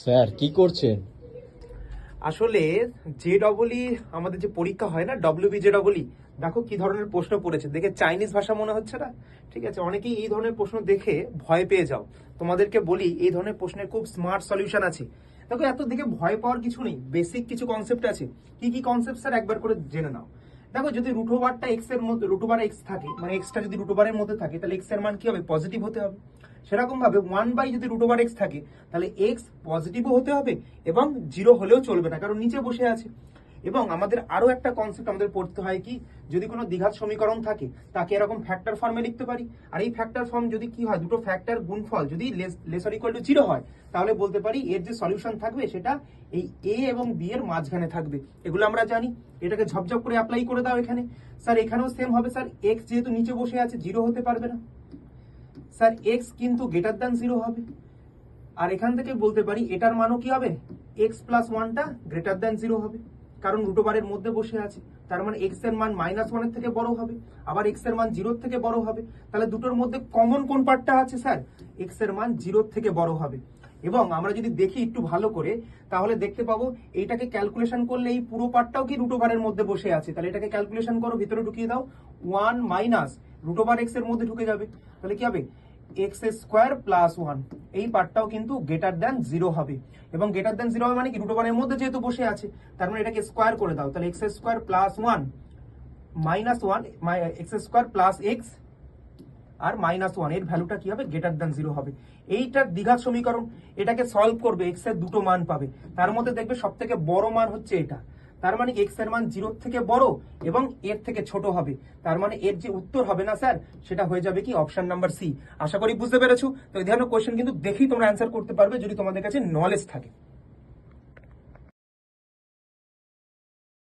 Sir, কি করছেন? আসলে জে ডবলই আমাদের যে পরীক্ষা হয় না, ডব্লিউ বি জে ডবলই দেখো কি ধরনের প্রশ্ন পড়েছে। দেখে চাইনিজ ভাষা মনে হচ্ছে না? ঠিক আছে, অনেকেই এই ধরনের প্রশ্ন দেখে ভয় পেয়ে যাও। তোমাদেরকে বলি, এই ধরনের প্রশ্নের খুব স্মার্ট সলিউশন আছে। দেখো, এত দেখে ভয় পাওয়ার কিছু নেই বেসিক কিছু কনসেপ্ট আছে। কি কি কনসেপ্ট স্যার, একবার করে জেনে নাও। দেখো, যদি রুট ওভারটা এক্সের মধ্যে রুট ওভার এক্স থাকে মানে এক্সটা যদি রুট ওভারের মধ্যে থাকে, তাহলে এক্সের মান কি হবে? পজিটিভ হতে হবে। সেরকম ভাবে ওয়ান বাই যদি রুট ওভার এক্স থাকে, তাহলে এক্স পজিটিভও হতে হবে এবং জিরো হলেও চলবে না, কারণ নিচে বসে আছে। এবং আমাদের আরও একটা কনসেপ্ট আমাদের পড়তে হয় কি, যদি কোনো দ্বিঘাত সমীকরণ থাকে, তাকে এরকম ফ্যাক্টর ফর্মে লিখতে পারি। আর এই ফ্যাক্টর ফর্ম যদি কি হয়, দুটো ফ্যাক্টর গুণফল যদি লেসার ইকুয়াল টু জিরো হয়, তাহলে বলতে পারি এর যে সলিউশন থাকবে সেটা এই এ এবং বি এর মাঝখানে থাকবে। এগুলো আমরা জানি। এটাকে ঝপঝপ করে অ্যাপ্লাই করে দাও এখানে। স্যার, এখানেও সেম হবে। স্যার এক্স যেহেতু নিচে বসে আছে জিরো হতে পারবে না। স্যার এক্স কিন্তু গ্রেটার দ্যান জিরো হবে। আর এখান থেকে বলতে পারি, এটার মানও কি হবে? এক্স প্লাস ওয়ানটা গ্রেটার দ্যান জিরো হবে। কারণ রুটোবারের মধ্যে বসে আছে। তার মানে এক্সের মান মাইনাস ওয়ানের থেকে বড় হবে। আবার এক্সের মান জিরোর থেকে বড় হবে। তাহলে দুটোর মধ্যে কমন কোন পার্টটা আছে, স্যার? এক্সের মান জিরোর থেকে বড় হবে। এবং আমরা যদি দেখি একটু ভালো করে, তাহলে দেখতে পাবো এইটাকে ক্যালকুলেশন করলে এই পুরো পার্টটাও কি রুটো বারের মধ্যে বসে আছে। তাহলে এটাকে ক্যালকুলেশন করো, ভিতরে ঢুকিয়ে দাও ওয়ান মাইনাস রুটো বার এক্সের মধ্যে ঢুকে যাবে। তাহলে কি হবে? এক্স স্কোয়ার প্লাস ওয়ান এই পার্টটাও কিন্তু গ্রেটার দ্যান জিরো হবে। এবং গ্রেটার দ্যান জিরো হবে মানে কি? রুটো বারের মধ্যে যেহেতু বসে আছে, তার মানে এটাকে স্কোয়ার করে দাও। তাহলে x square plus one minus one x square plus x আর মাইনাস ওয়ানের ভ্যালুটা কি হবে? গ্রেটার দ্যান জিরো হবে। এইটার দ্বিঘাত সমীকরণ, এটাকে সলভ করবে এক্সের দুটো মান পাবে। তার মধ্যে দেখবে সব থেকে বড় মান হচ্ছে এটা। তার মানে এক্সের মান জিরোর থেকে বড় এবং এর থেকে ছোট হবে। তার মানে এর যে উত্তর হবে না, স্যার, সেটা হয়ে যাবে কি অপশন নাম্বার সি আশা করি বুঝতে পেরেছ? তো এই ধরনের কোয়েশ্চেন কিন্তু দেখেই তোমরা অ্যান্সার করতে পারবে যদি তোমাদের কাছে নলেজ থাকে।